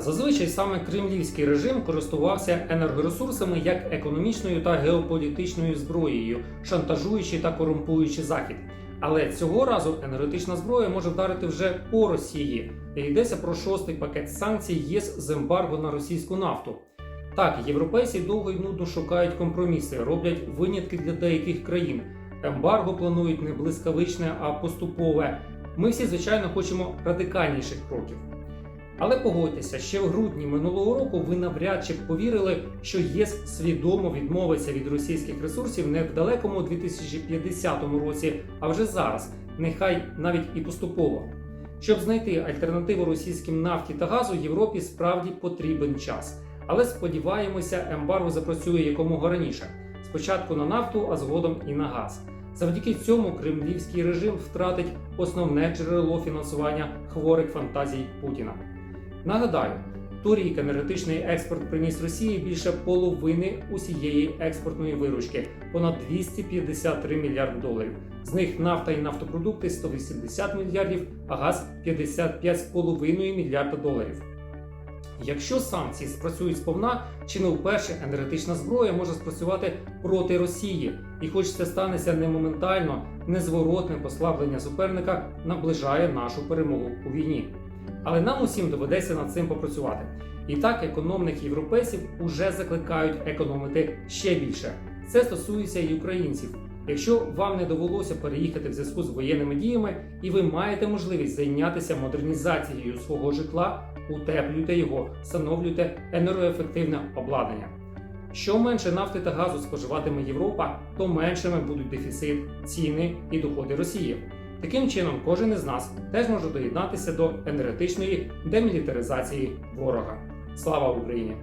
Зазвичай саме кремлівський режим користувався енергоресурсами як економічною та геополітичною зброєю, шантажуючи та корумпуючи захід. Але цього разу енергетична зброя може вдарити вже по Росії. Йдеться про шостий пакет санкцій ЄС з ембарго на російську нафту. Так, європейці довго й нудно шукають компроміси, роблять винятки для деяких країн. Ембарго планують не блискавичне, а поступове. Ми всі, звичайно, хочемо радикальніших кроків. Але погодьтеся, ще в грудні минулого року ви навряд чи б повірили, що ЄС свідомо відмовиться від російських ресурсів не в далекому 2050 році, а вже зараз, нехай навіть і поступово. Щоб знайти альтернативу російським нафті та газу, Європі справді потрібен час. Але сподіваємося, ембарго запрацює якомога раніше. Спочатку на нафту, а згодом і на газ. Завдяки цьому кремлівський режим втратить основне джерело фінансування хворих фантазій Путіна. Нагадаю, торік енергетичний експорт приніс Росії більше половини усієї експортної виручки понад 253 мільярди доларів. З них нафта і нафтопродукти 180 мільярдів, а газ 55,5 мільярда доларів. Якщо санкції спрацюють сповна, чи не вперше енергетична зброя може спрацювати проти Росії, і хоч це станеться не моментально, незворотне послаблення суперника наближає нашу перемогу у війні. Але нам усім доведеться над цим попрацювати. І так економних європейців уже закликають економити ще більше. Це стосується і українців. Якщо вам не довелося переїхати в зв'язку з воєнними діями, і ви маєте можливість зайнятися модернізацією свого житла, утеплюйте його, встановлюйте енергоефективне обладнання. Що менше нафти та газу споживатиме Європа, то меншими будуть дефіцит, ціни і доходи Росії. Таким чином, кожен із нас теж може доєднатися до енергетичної демілітаризації ворога. Слава Україні!